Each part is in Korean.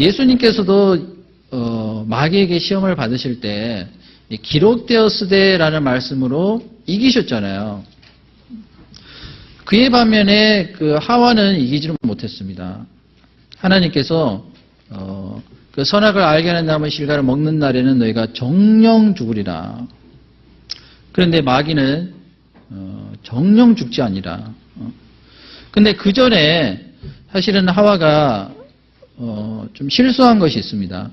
예수님께서도 어, 마귀에게 시험을 받으실 때 기록되었으되라는 말씀으로 이기셨잖아요. 그에 반면에 그 하와는 이기지는 못했습니다. 하나님께서 어, 그 선악을 알게 하는 나무 실과를 먹는 날에는 너희가 정령 죽으리라. 그런데 마귀는 어, 정령 죽지 아니라. 어. 근데 그 전에 사실은 하와가 어, 좀 실수한 것이 있습니다.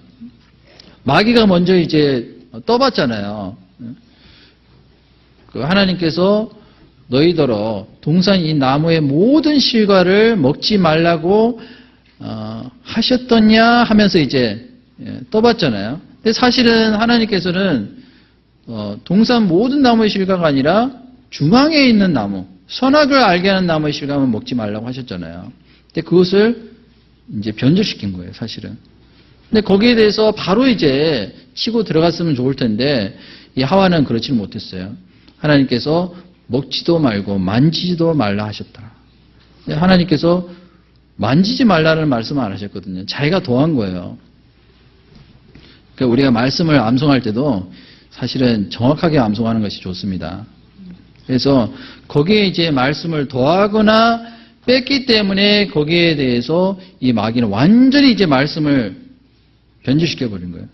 마귀가 먼저 이제 떠봤잖아요. 그 하나님께서 너희더러 동산 이 나무의 모든 실과를 먹지 말라고 어, 하셨더냐 하면서 이제 예, 떠봤잖아요. 근데 사실은 하나님께서는 어, 동산 모든 나무의 실과가 아니라 중앙에 있는 나무, 선악을 알게 하는 나무의 실과만 먹지 말라고 하셨잖아요. 근데 그것을 이제 변절시킨 거예요, 사실은. 근데 거기에 대해서 바로 이제 치고 들어갔으면 좋을 텐데 이 하와는 그렇지는 못했어요. 하나님께서 먹지도 말고 만지지도 말라 하셨다. 하나님께서 만지지 말라는 말씀을 안 하셨거든요. 자기가 더한 거예요. 그러니까 우리가 말씀을 암송할 때도 사실은 정확하게 암송하는 것이 좋습니다. 그래서 거기에 이제 말씀을 더하거나 뺐기 때문에 거기에 대해서 이 마귀는 완전히 이제 말씀을 변질시켜 버린 거예요.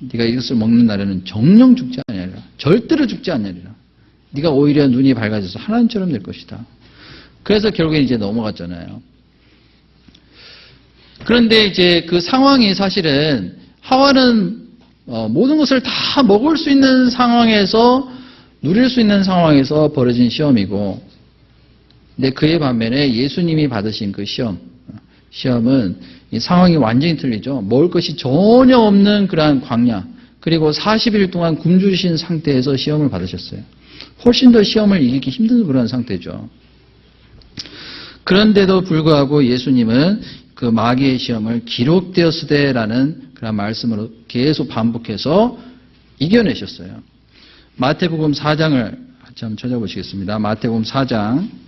네가 이것을 먹는 날에는 정령 죽지 아니하리라. 절대로 죽지 않으리라. 네가 오히려 눈이 밝아져서 하나님처럼 될 것이다. 그래서 결국에 이제 넘어갔잖아요. 그런데 이제 그 상황이 사실은 하와는 어, 모든 것을 다 먹을 수 있는 상황에서 누릴 수 있는 상황에서 벌어진 시험이고 근데 그에 반면에 예수님이 받으신 그 시험 시험은 상황이 완전히 틀리죠. 먹을 것이 전혀 없는 그러한 광야 그리고 40일 동안 굶주신 상태에서 시험을 받으셨어요. 훨씬 더 시험을 이기기 힘든 그런 상태죠. 그런데도 불구하고 예수님은 그 마귀의 시험을 기록되었으되라는 그런 말씀으로 계속 반복해서 이겨내셨어요. 마태복음 4장을 같이 한번 찾아보시겠습니다. 마태복음 4장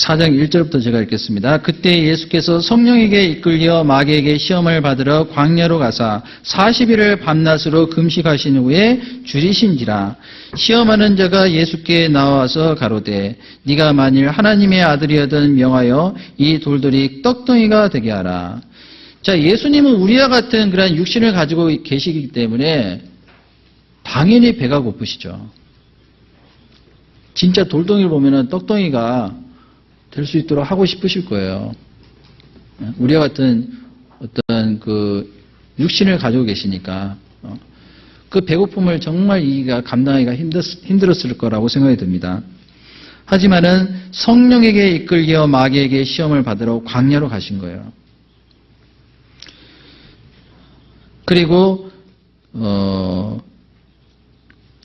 사장 1절부터 제가 읽겠습니다. 그때 예수께서 성령에게 이끌려 마귀에게 시험을 받으러 광야로 가사 40일을 밤낮으로 금식하신 후에 줄이신지라 시험하는 자가 예수께 나와서 가로되 네가 만일 하나님의 아들이여든 명하여 이 돌들이 떡덩이가 되게 하라. 자, 예수님은 우리와 같은 그런 육신을 가지고 계시기 때문에 당연히 배가 고프시죠. 진짜 돌덩이를 보면은 떡덩이가 될 수 있도록 하고 싶으실 거예요. 우리와 같은 어떤 그 육신을 가지고 계시니까 어, 그 배고픔을 정말 이가 감당하기가 힘들었, 을 거라고 생각이 듭니다. 하지만은 성령에게 이끌려 마귀에게 시험을 받으러 광야로 가신 거예요. 그리고 어,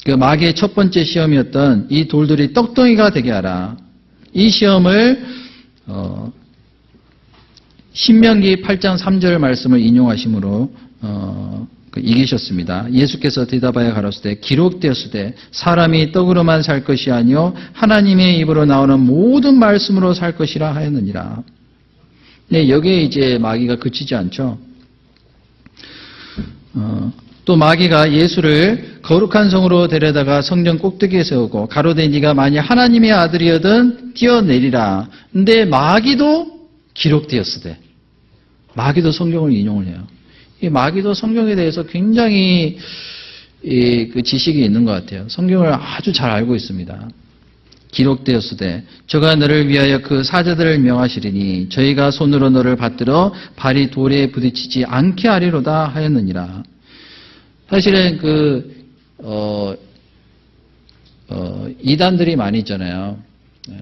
그 마귀의 첫 번째 시험이었던 이 돌들이 떡덩이가 되게 하라. 이 시험을 어, 신명기 8장 3절 말씀을 인용하심으로 어, 그 이기셨습니다. 예수께서 대답하여 가로되 기록되었으되 사람이 떡으로만 살 것이 아니요 하나님의 입으로 나오는 모든 말씀으로 살 것이라 하였느니라. 네, 여기에 이제 마귀가 그치지 않죠. 어, 또 마귀가 예수를 거룩한 성으로 데려다가 성전 꼭대기에 세우고 가로되 네가 만약 하나님의 아들이어든 뛰어내리라. 근데 마귀도 기록되었으되 마귀도 성경을 인용을 해요. 이 마귀도 성경에 대해서 굉장히 그 지식이 있는 것 같아요. 성경을 아주 잘 알고 있습니다. 기록되었으되 저가 너를 위하여 그 사자들을 명하시리니 저희가 손으로 너를 받들어 발이 돌에 부딪히지 않게 하리로다 하였느니라. 사실은 그, 어, 어, 이단들이 많이 있잖아요. 네.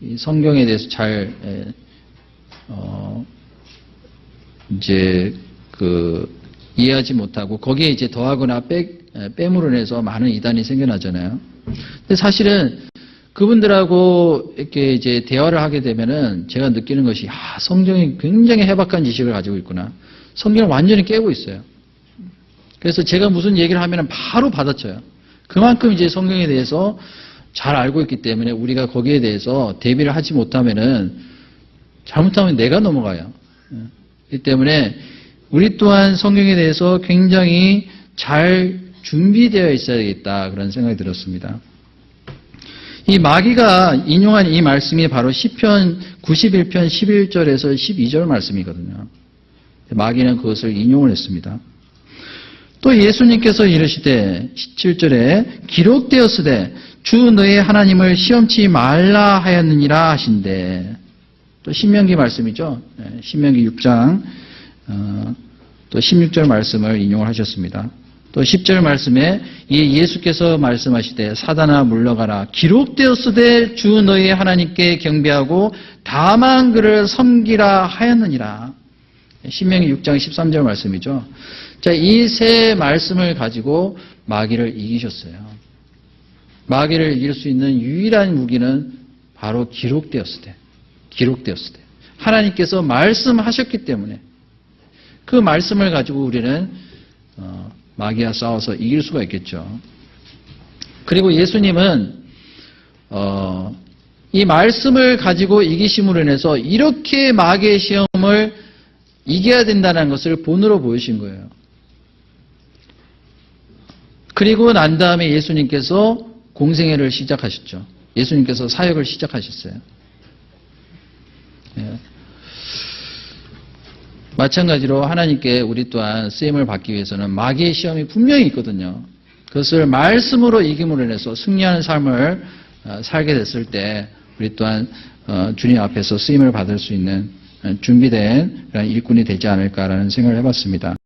이 성경에 대해서 잘, 에, 어, 이제, 그, 이해하지 못하고, 거기에 이제 더하거나 빼, 빼물어내서 많은 이단이 생겨나잖아요. 근데 사실은 그분들하고 이렇게 이제 대화를 하게 되면은 제가 느끼는 것이, 아, 성경이 굉장히 해박한 지식을 가지고 있구나. 성경을 완전히 깨고 있어요. 그래서 제가 무슨 얘기를 하면 바로 받아쳐요. 그만큼 이제 성경에 대해서 잘 알고 있기 때문에 우리가 거기에 대해서 대비를 하지 못하면은 잘못하면 내가 넘어가요. 이 때문에 우리 또한 성경에 대해서 굉장히 잘 준비되어 있어야겠다 그런 생각이 들었습니다. 이 마귀가 인용한 이 말씀이 바로 시편 91편 11절에서 12절 말씀이거든요. 마귀는 그것을 인용을 했습니다. 또 예수님께서 이르시되 17절에 기록되었으되 주 너의 하나님을 시험치 말라 하였느니라 하신대. 또 신명기 말씀이죠. 네, 신명기 6장 어, 또 16절 말씀을 인용을 하셨습니다. 또 10절 말씀에 이 예수께서 말씀하시되 사단아 물러가라 기록되었으되 주 너희 하나님께 경배하고 다만 그를 섬기라 하였느니라. 신명기 6장 13절 말씀이죠. 자, 이 세 말씀을 가지고 마귀를 이기셨어요. 마귀를 이길 수 있는 유일한 무기는 바로 기록되었을 때. 기록되었을 때. 하나님께서 말씀하셨기 때문에 그 말씀을 가지고 우리는 어, 마귀와 싸워서 이길 수가 있겠죠. 그리고 예수님은 어, 이 말씀을 가지고 이기심으로 인해서 이렇게 마귀의 시험을 이겨야 된다는 것을 본으로 보이신 거예요. 그리고 난 다음에 예수님께서 공생애를 시작하셨죠. 예수님께서 사역을 시작하셨어요. 예. 마찬가지로 하나님께 우리 또한 쓰임을 받기 위해서는 마귀의 시험이 분명히 있거든요. 그것을 말씀으로 이김으로 인해서 승리하는 삶을 어, 살게 됐을 때 우리 또한 어, 주님 앞에서 쓰임을 받을 수 있는 어, 준비된 일꾼이 되지 않을까라는 생각을 해봤습니다.